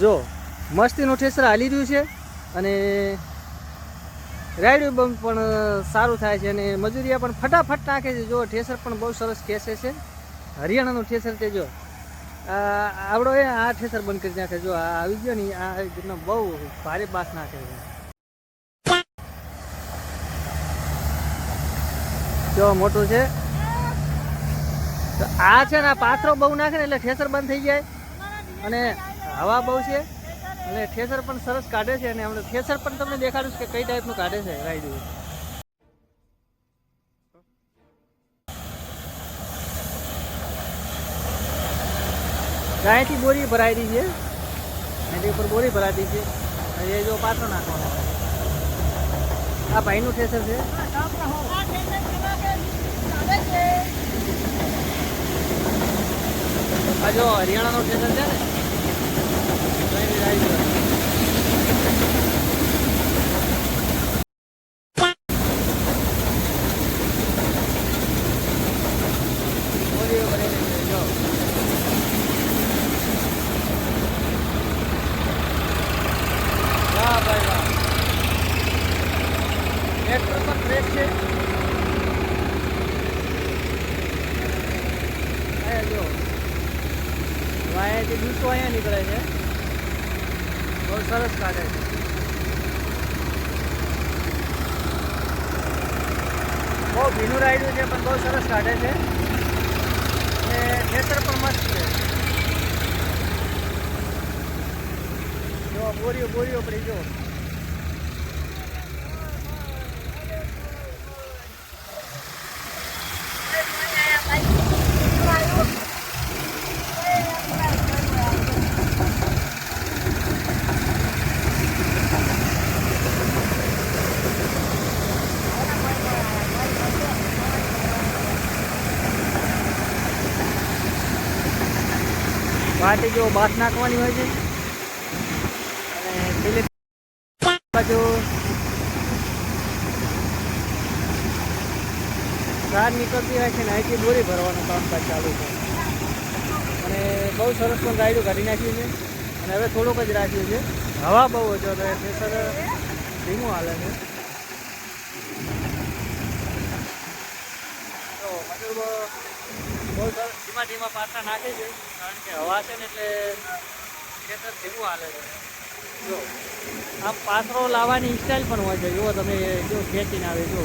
જો, મસ્તીનું ઠેસર હાલી રહ્યું છે અને રાયડું બમ પણ સારું થાય છે અને મજૂરિયા પણ ફટાફટ નાખે છે. જો, ઠેસર પણ બહુ સરસ ખેંચે છે. હરિયાણાનું ઠેસર તે જો આવડો એ, આ ઠેસર બંધ કરી નાખે જો, આ આવી ગયો ને, આ રીતનો બહુ ભારે બાસ નાખે છે. જો, મોટું છે. તો આ છે ને, આ પાથરો બહુ નાખે ને એટલે ઠેસર બંધ થઈ જાય. અને હવા બહુ છે. અને ઠેસર પણ સરસ કાઢે છે અને હમણાં થેસર પણ તમને દેખાડીશ કે કઈ ટાઈપનું કાઢે છે રાઈડ ગાયથી બોરી ભરાયેલી છે. એની ઉપર બોરી ભરાતી છે. એ જો પાથરો નાખવાનો આ ભાઈનું ઠેસર છે. આ જો હરિયાણાનો થેસર છે ને તો એની રાઈડ છે. બોરીઓ ભરેલી છે, જો. વાહ ભાઈ વાહ ટ્રેક્ટર પર બ્રેક છે. જો. વાયાથી દૂસો અહીંયા નીકળે છે. બહુ સરસ કાઢે છે. બહુ ભીનું રાયડું છે, પણ બહુ સરસ કાઢે છે. અને ખેતર પણ મસ્ત છે. જો, બોરીઓ બોરીઓ પડી, જો. વાટી જો બાસ નાખવાની હોય છે. અને પેલી બાજુ કાર નીકળતી હોય છે ને, અહીંથી બોરી ભરવાનું કામકાજ ચાલુ છે. અને બહુ સરસ પણ રાયડું કાઢી નાખ્યું છે. અને હવે થોડુંક જ રાખ્યું છે. હવા બહુ ઓછો તો પ્રેશર ધીમું હાલે છે. તો સરસ ધીમા ધીમા પાછા નાખે છે, કારણ કે હવા છે ને એટલે ખેતર ધીમું હાલે છે. જો, આમ પાથરો લાવવાની સ્ટાઇલ પણ હોય છે. જુઓ તમે જો ખેંચીને આવે જો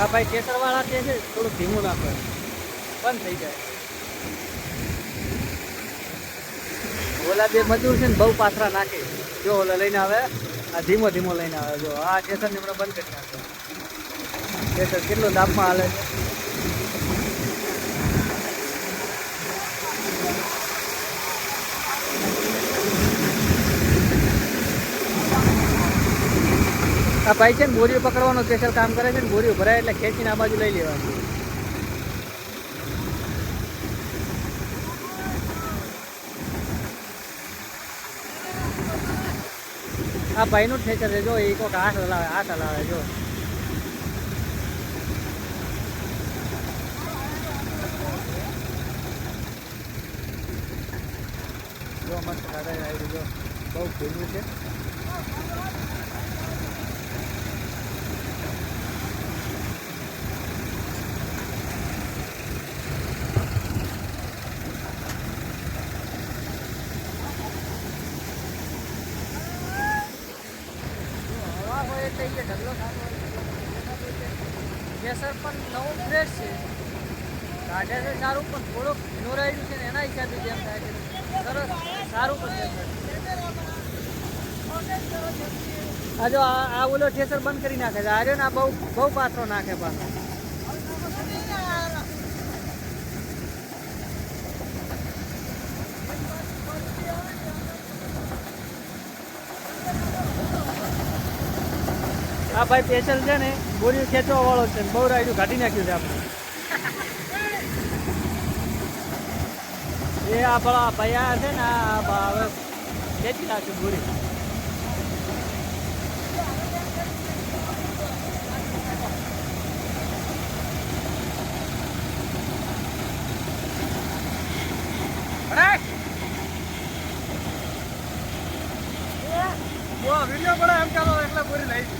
હા ભાઈ કેસરવાળા છે થોડું ધીમું નાખો. બંધ થઈ જાય. ઓલા બે મજૂર છે ને બહુ પાથરા નાખે. જો ઓલા લઈને આવે, આ ધીમો ધીમો લઈને આવે. જો આ કેસર ને હમણાં બંધ કરી નાખે. કેસર કેટલો દાબમાં હાલે છે? આ ભાઈ છે ને બોરીઓ પકડવાનો સ્પેશિયલ કામ કરે છે ને, બોરીઓ ભરાય એટલે ખેંચીને આ બાજુ લઈ લેવાની. આ ભાઈનું ઠેકર છે જો એ કોઈક આ હલાવે આ હલાવે, જો. મસ્ત આવી જો બહુ ભીનું છે હવા હોય એટલે એ ઢગલો થતો હોય કેસર પણ નવું ફ્રેશ છે. કાઢે છે સારું, પણ થોડુંક ભીનું રહ્યું છે ને એના હિસાબે જેમ થાય છે. સરસ, સારું પણ આ જો આ ઓલો ઠેસર બંધ કરી નાખે છે. આ રહ્યો ને આ બહુ બહુ પાત્રો નાખે પાછો. આ ભાઈ સ્પેશિયલ છે ને બોરી ખેંચવા વાળો છે બહુ રાયડું કાઢી નાખ્યું છે આપણે. એ આપણા ભૈયા છે ને હવે ખેંચી નાખ્યું બોરી. વીડિયો પડે એમ ચાલો, એટલે પૂરી લઈ